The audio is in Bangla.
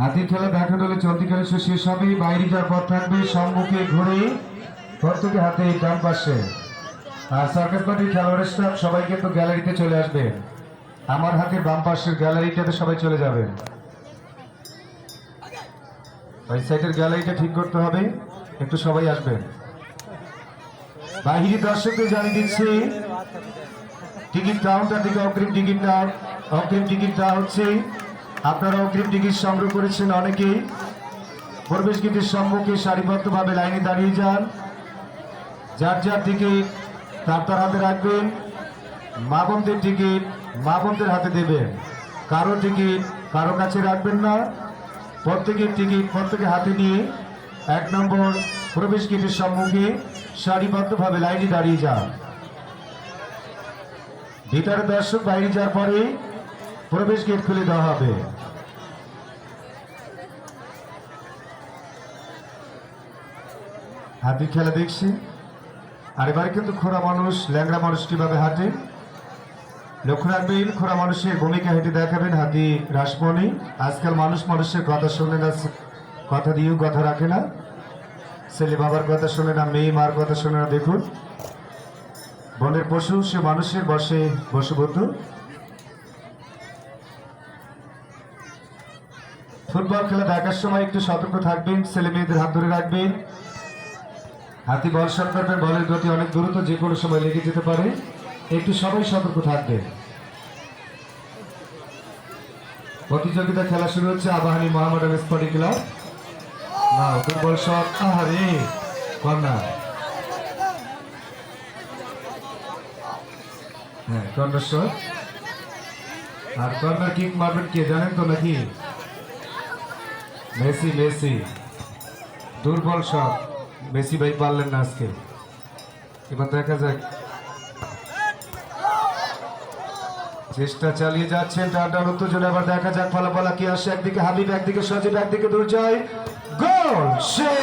হাতির খেলা দেখানো হলে চলতি খেলা শেষ হবে বাইরে যাওয়ার পর থাকবে সম্মুখে ঘুরে। প্রত্যেকে হাতে ডান পাশে। আর সার্কাস পার্টির খেলোয়াড়ের স্টাফ সবাই কিন্তু গ্যালারিতে চলে আসবে। আমার হাতের বাম পাশের গ্যালারিটাতে সবাই চলে যাবে। ওই সাইডের গ্যালারিটা ঠিক করতে হবে। একটু সবাই আসবেন বাহিরি দর্শকদের জানিয়ে দিচ্ছি টিকিট কাউন্টার থেকে অগ্রিম টিকিট অগ্রিম টিকিট দেওয়া হচ্ছে আপনারা অগ্রিম টিকিট সংগ্রহ করেছেন অনেকেই। প্রবেশ গেটের সম্মুখে সারিবদ্ধভাবে লাইনে দাঁড়িয়ে যান। যার যার টিকিট তার তার হাতে রাখবেন। মা বোনদের টিকিট মা বোনদের হাতে দেবেন। কারও টিকিট কারও কাছে রাখবেন না। প্রত্যেকের টিকিট প্রত্যেকের হাতে নিয়ে এক নম্বর প্রবেশ গেটের সম্মুখে সারিবদ্ধভাবে লাইনে দাঁড়িয়ে যান। ভিতরে দর্শক বাইরে যাওয়ার পরে প্রবেশ গেট খুলে দেওয়া হবে। হাতি খেলা দেখছি। আর এবারে কিন্তু খোরা মানুষ, ল্যাংড়া মানুষ কীভাবে হাঁটে? লক্ষ্য রাখবেন খোরা মানুষের ভূমিকা হেঁটে দেখাবেন হাতি রাসমণি। আজকাল মানুষ মানুষের কথা শুনে না, কথা দিয়েও কথা রাখে না। ছেলে বাবার কথা শুনে না, মেয়ে মার কথা শুনে না, দেখুন। বনের পশু, সে মানুষের বসে বসবদ্ধ। ফুটবল খেলা দেখার সময় একটু সতর্ক থাকবেন, ছেলে মেয়েদের হাত ধরে রাখবেন। হাতি বল শট বলের গতি অনেক দ্রুত, যে কোনো সময় লেগে যেতে পারে। একটু সবাই সতর্ক থাকবেন। প্রতিযোগিতা খেলা শুরু হচ্ছে আবাহানি মোহামেডান স্পোর্টিং ক্লাব। না ফুটবল শট। কর্নার। হ্যাঁ কর্নার শট। আর কর্নার কিক মারবেন কে জানেন তো নাকি? Messi Messi. দুর্বল সব মেসি ভাই পারলেন না আজকে। এবার দেখা যাক। চেষ্টা চালিয়ে যাচ্ছেন টাটার উত্তেজনা। আবার দেখা যাক ফলাফলা কি আসে একদিকে হাবিব, একদিকে সজীব, একদিকে দুর্জয়। গোল! শেষ!